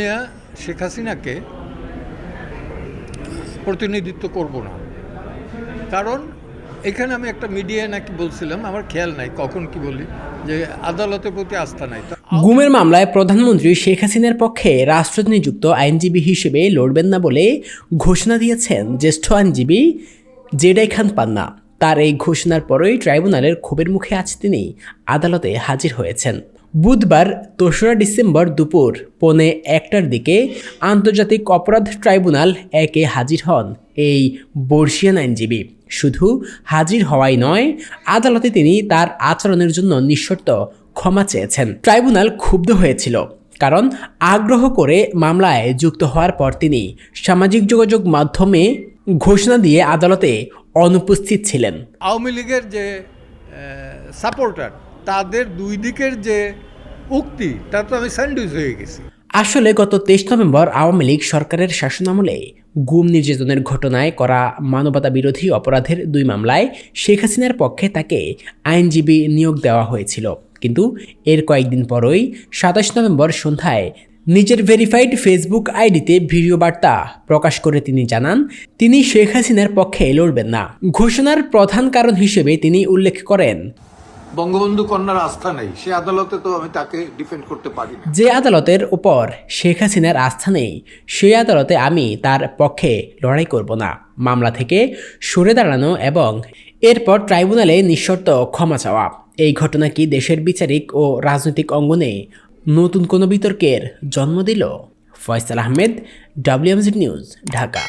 নেয়া শেখ হাসিনাকে প্রতিনিধিত্ব করব না। কারণ এখানে আমি একটা মিডিয়ায় নাকি বলছিলাম, আমার খেয়াল নাই, কখন কি বলি, যে আদালতের প্রতি আস্থা নাই। গুমের মামলায় প্রধানমন্ত্রী শেখ হাসিনার পক্ষে রাষ্ট্র নিযুক্ত আইনজীবী হিসেবে লড়বেন না বলে ঘোষণা দিয়েছেন জ্যেষ্ঠ আইনজীবী জেডাই খান পান্না। তার এই ঘোষণার পরই ট্রাইব্যুনালের ক্ষোভের মুখে আজ তিনি আদালতে হাজির হয়েছেন। বুধবার দোসরা ডিসেম্বর দুপুর পৌনে একটার দিকে আন্তর্জাতিক অপরাধ ট্রাইব্যুনাল একে হাজির হন। এই বর্ষিয়ান আইনজীবী শুধু হাজির হওয়াই নয়, আদালতে তিনি তার আচরণের জন্য নিঃশর্ত ক্ষমা চেয়েছেন। ট্রাইব্যুনাল ক্ষুব্ধ হয়েছিল কারণ আগ্রহ করে মামলায় যুক্ত হওয়ার পর তিনি সামাজিক যোগাযোগ মাধ্যমে ঘোষণা দিয়ে আদালতে অনুপস্থিত ছিলেন। আওয়ামী লীগের যে সাপোর্টার, তাদের দুই দিকের যে উক্তি তা তো আমি স্যান্ডউইচ হয়ে গেছি। আসলে গত তেইশ নভেম্বর আওয়ামী লীগ সরকারের শাসনামলে গুম নির্যাতনের ঘটনায় করা মানবতা বিরোধী অপরাধের দুই মামলায় শেখ হাসিনার পক্ষে তাকে আইনজীবী নিয়োগ দেওয়া হয়েছিল। কিন্তু এর কয়েকদিন পরই সাতাশ নভেম্বর সন্ধ্যায় নিজের ভেরিফাইড ফেসবুক আইডিতে ভিডিও বার্তা প্রকাশ করে তিনি জানান, তিনি শেখ হাসিনার পক্ষে লড়বেন না। ঘোষণার প্রধান কারণ হিসেবে তিনি উল্লেখ করেন বঙ্গবন্ধু কন্যার আস্থা নেই, সে আদালতে তো আমি তাকে ডিফেন্ড করতে পারি না। যে আদালতের উপর শেখ হাসিনার আস্থা নেই, সেই আদালতে আমি তার পক্ষে লড়াই করব না। মামলা থেকে সরে দাঁড়ানো এবং এরপর ট্রাইব্যুনালে নিঃশর্ত ক্ষমা চাওয়া। এই ঘটনা কি দেশের বিচারিক ও রাজনৈতিক অঙ্গনে নতুন কোনো বিতর্কের জন্ম দিল? Faisal Ahmed, WMG news, Dhaka.